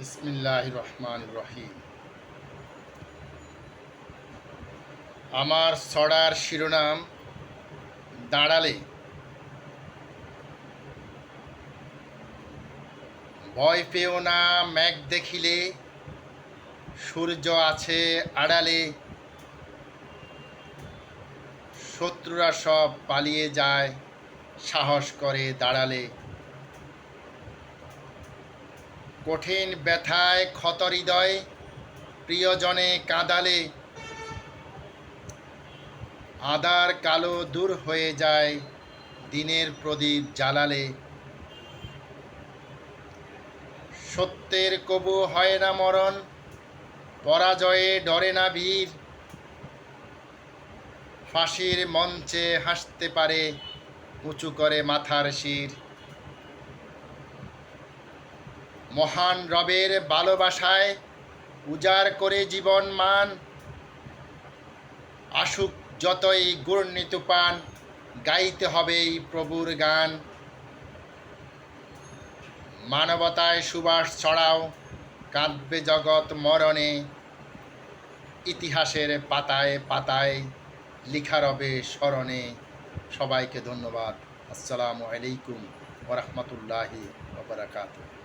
বিসমিল্লাহ রহমান রহিম আমার ছড়ার শিরোনাম দাঁড়ালে ভয় পেও না মেঘ দেখিলে, সূর্য আছে আড়ালে। শত্রুরা সব পালিয়ে যায়, সাহস করে দাঁড়ালে। কঠিন ব্যথায় ক্ষত হৃদয় প্রিয়জনে কাঁদালে আদার কালো দূর হয়ে যায়, দিনের প্রদীপ জ্বালালে। সত্যের কবু হয় না মরণ, পরাজয়ে ডরে না বীর। ফাঁসির মঞ্চে হাসতে পারে, উঁচু করে মাথার শির। মহান রবের ভালোবাসায় উজাড় করে জীবন মান। আসুক যতই ঘূর্ণি তুফান গাইতে হবে এই প্রভুর গান। মানবতায় সুবাস ছড়াও, কাঁদবে জগৎ মরণে। ইতিহাসের পাতায় পাতায় লিখা রবে স্মরণে। সবাইকে ধন্যবাদ। আসসালামু আলাইকুম ওরহমতুল্লাহি ওবরাকাতুহ